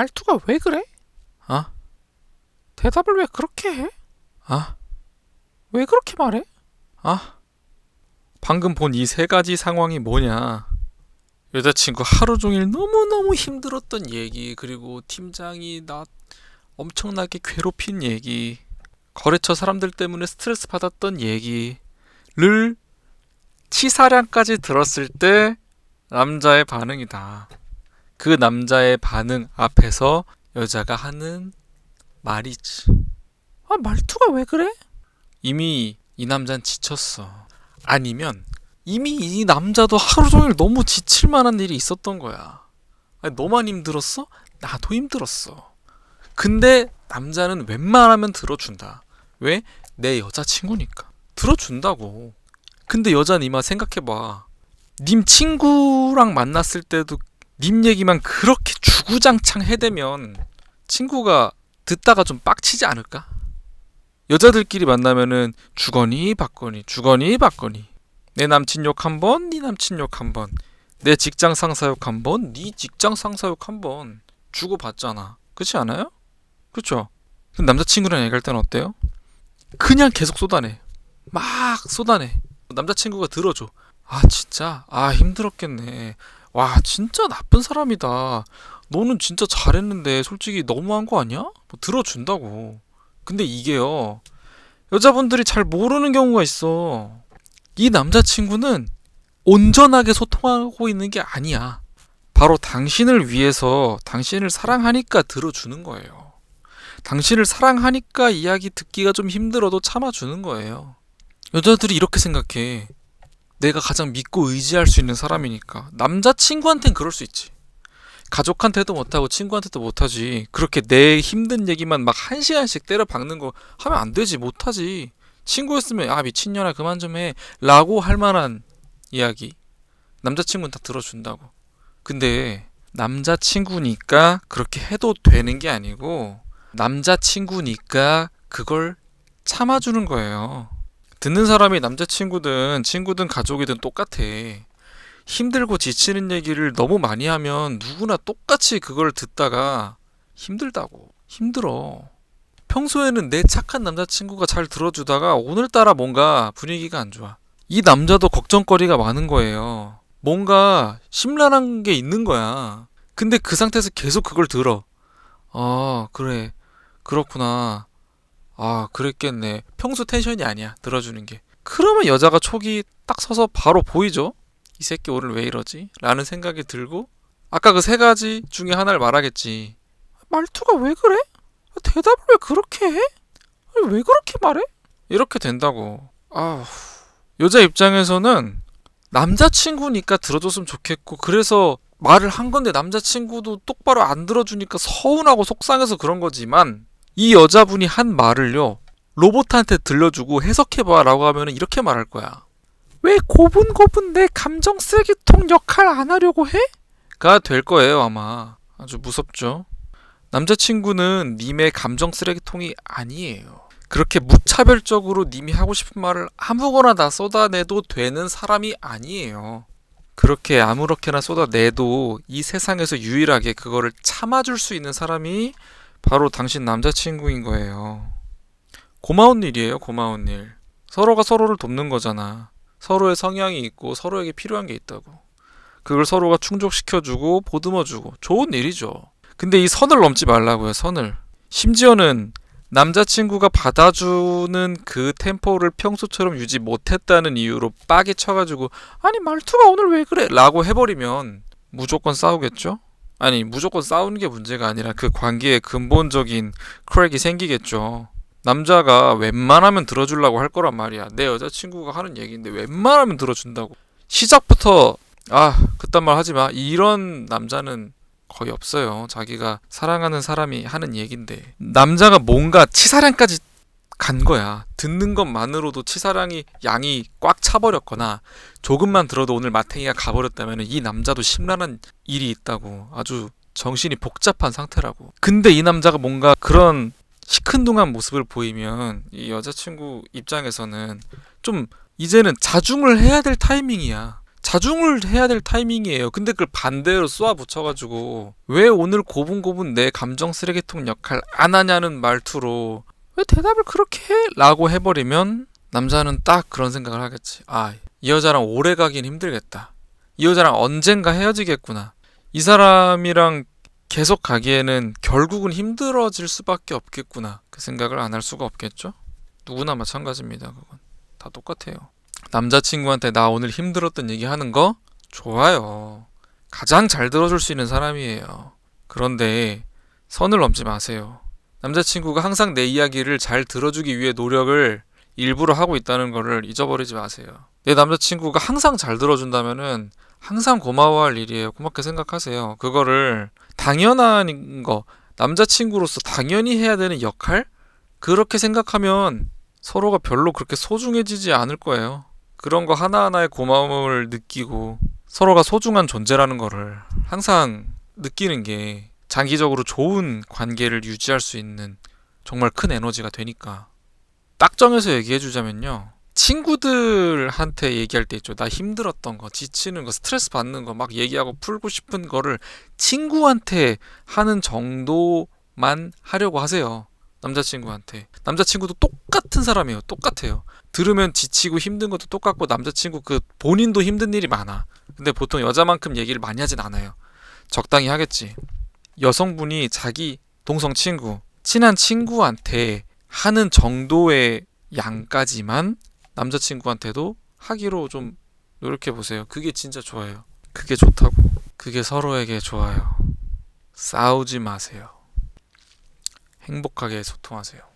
말투가 왜 그래? 아? 대답을 왜 그렇게 해? 아? 왜 그렇게 말해? 아? 방금 본 이 세 가지 상황이 뭐냐? 여자친구 하루 종일 너무너무 힘들었던 얘기, 그리고 팀장이 나 엄청나게 괴롭힌 얘기, 거래처 사람들 때문에 스트레스 받았던 얘기를 치사량까지 들었을 때 남자의 반응이다. 그 남자의 반응 앞에서 여자가 하는 말이지. 아 말투가 왜 그래? 이미 이 남자는 지쳤어. 아니면 이미 이 남자도 하루 종일 너무 지칠 만한 일이 있었던 거야. 아니, 너만 힘들었어? 나도 힘들었어. 근데 남자는 웬만하면 들어준다. 왜? 내 여자친구니까. 들어준다고. 근데 여자는 이마 생각해봐. 님 친구랑 만났을 때도 님 얘기만 그렇게 주구장창 해대면 친구가 듣다가 좀 빡치지 않을까? 여자들끼리 만나면은 주거니 받거니 주거니 받거니 내 남친 욕 한 번, 네 남친 욕 한 번, 내 직장 상사 욕 한 번, 네 직장 상사 욕 한 번 주고 받잖아. 그렇지 않아요? 그렇죠? 남자친구랑 얘기할 때는 어때요? 그냥 계속 쏟아내. 막 쏟아내. 남자친구가 들어줘. 아 진짜 아 힘들었겠네. 와 진짜 나쁜 사람이다. 너는 진짜 잘했는데 솔직히 너무한 거 아니야? 뭐 들어준다고. 근데 이게요. 여자분들이 잘 모르는 경우가 있어. 이 남자친구는 온전하게 소통하고 있는 게 아니야. 바로 당신을 위해서 당신을 사랑하니까 들어주는 거예요. 당신을 사랑하니까 이야기 듣기가 좀 힘들어도 참아주는 거예요. 여자들이 이렇게 생각해. 내가 가장 믿고 의지할 수 있는 사람이니까. 남자친구한텐 그럴 수 있지. 가족한테도 못하고 친구한테도 못하지. 그렇게 내 힘든 얘기만 막 한 시간씩 때려 박는 거 하면 안 되지. 못하지. 친구였으면 아 미친년아 그만 좀 해. 라고 할 만한 이야기. 남자친구는 다 들어준다고. 근데 남자친구니까 그렇게 해도 되는 게 아니고 남자친구니까 그걸 참아주는 거예요. 듣는 사람이 남자친구든 친구든 가족이든 똑같아. 힘들고 지치는 얘기를 너무 많이 하면 누구나 똑같이 그걸 듣다가 힘들다고. 힘들어. 평소에는 내 착한 남자친구가 잘 들어주다가 오늘따라 뭔가 분위기가 안 좋아. 이 남자도 걱정거리가 많은 거예요. 뭔가 심란한 게 있는 거야. 근데 그 상태에서 계속 그걸 들어. 아, 그래. 그렇구나. 아, 그랬겠네. 평소 텐션이 아니야. 들어주는 게. 그러면 여자가 촉이 딱 서서 바로 보이죠? 이 새끼 오늘 왜 이러지? 라는 생각이 들고 아까 그 세 가지 중에 하나를 말하겠지. 말투가 왜 그래? 대답을 왜 그렇게 해? 왜 그렇게 말해? 이렇게 된다고. 아우. 여자 입장에서는 남자친구니까 들어줬으면 좋겠고 그래서 말을 한 건데 남자친구도 똑바로 안 들어주니까 서운하고 속상해서 그런 거지만 이 여자분이 한 말을요 로봇한테 들려주고 해석해봐 라고 하면 이렇게 말할 거야. 왜 고분고분 내 감정 쓰레기통 역할 안 하려고 해? 가 될 거예요 아마. 아주 무섭죠? 남자친구는 님의 감정 쓰레기통이 아니에요. 그렇게 무차별적으로 님이 하고 싶은 말을 아무거나 다 쏟아내도 되는 사람이 아니에요. 그렇게 아무렇게나 쏟아내도 이 세상에서 유일하게 그거를 참아줄 수 있는 사람이 바로 당신 남자친구인 거예요. 고마운 일이에요, 고마운 일. 서로가 서로를 돕는 거잖아. 서로의 성향이 있고 서로에게 필요한 게 있다고. 그걸 서로가 충족시켜주고 보듬어주고 좋은 일이죠. 근데 이 선을 넘지 말라고요, 선을. 심지어는 남자친구가 받아주는 그 템포를 평소처럼 유지 못했다는 이유로 빡이 쳐가지고 아니 말투가 오늘 왜 그래? 라고 해버리면 무조건 싸우겠죠? 아니 무조건 싸우는 게 문제가 아니라 그 관계에 근본적인 크랙이 생기겠죠. 남자가 웬만하면 들어주려고 할 거란 말이야. 내 여자친구가 하는 얘기인데 웬만하면 들어준다고. 시작부터 아 그딴 말 하지 마. 이런 남자는 거의 없어요. 자기가 사랑하는 사람이 하는 얘긴데 남자가 뭔가 치사량까지 간 거야. 듣는 것만으로도 치사량이 양이 꽉 차버렸거나 조금만 들어도 오늘 마탱이가 가버렸다면 이 남자도 심란한 일이 있다고 아주 정신이 복잡한 상태라고. 근데 이 남자가 뭔가 그런 시큰둥한 모습을 보이면 이 여자친구 입장에서는 좀 이제는 자중을 해야 될 타이밍이야. 자중을 해야 될 타이밍이에요. 근데 그걸 반대로 쏘아 붙여가지고 왜 오늘 고분고분 내 감정 쓰레기통 역할 안 하냐는 말투로 왜 대답을 그렇게 해? 라고 해버리면 남자는 딱 그런 생각을 하겠지. 아, 이 여자랑 오래 가긴 힘들겠다. 이 여자랑 언젠가 헤어지겠구나. 이 사람이랑 계속 가기에는 결국은 힘들어질 수밖에 없겠구나. 그 생각을 안 할 수가 없겠죠? 누구나 마찬가지입니다. 그건 다 똑같아요. 남자친구한테 나 오늘 힘들었던 얘기 하는 거 좋아요. 가장 잘 들어줄 수 있는 사람이에요. 그런데 선을 넘지 마세요. 남자친구가 항상 내 이야기를 잘 들어주기 위해 노력을 일부러 하고 있다는 거를 잊어버리지 마세요. 내 남자친구가 항상 잘 들어준다면은 항상 고마워할 일이에요. 고맙게 생각하세요. 그거를 당연한 거, 남자친구로서 당연히 해야 되는 역할? 그렇게 생각하면 서로가 별로 그렇게 소중해지지 않을 거예요. 그런 거 하나하나의 고마움을 느끼고 서로가 소중한 존재라는 거를 항상 느끼는 게 장기적으로 좋은 관계를 유지할 수 있는 정말 큰 에너지가 되니까. 딱 정해서 얘기해 주자면요. 친구들한테 얘기할 때 있죠. 나 힘들었던 거, 지치는 거, 스트레스 받는 거 막 얘기하고 풀고 싶은 거를 친구한테 하는 정도만 하려고 하세요. 남자친구한테. 남자친구도 똑같은 사람이에요. 똑같아요. 들으면 지치고 힘든 것도 똑같고 남자친구 그 본인도 힘든 일이 많아. 근데 보통 여자만큼 얘기를 많이 하진 않아요. 적당히 하겠지. 여성분이 자기 동성 친구, 친한 친구한테 하는 정도의 양까지만 남자친구한테도 하기로 좀 노력해 보세요. 그게 진짜 좋아요. 그게 좋다고. 그게 서로에게 좋아요. 싸우지 마세요. 행복하게 소통하세요.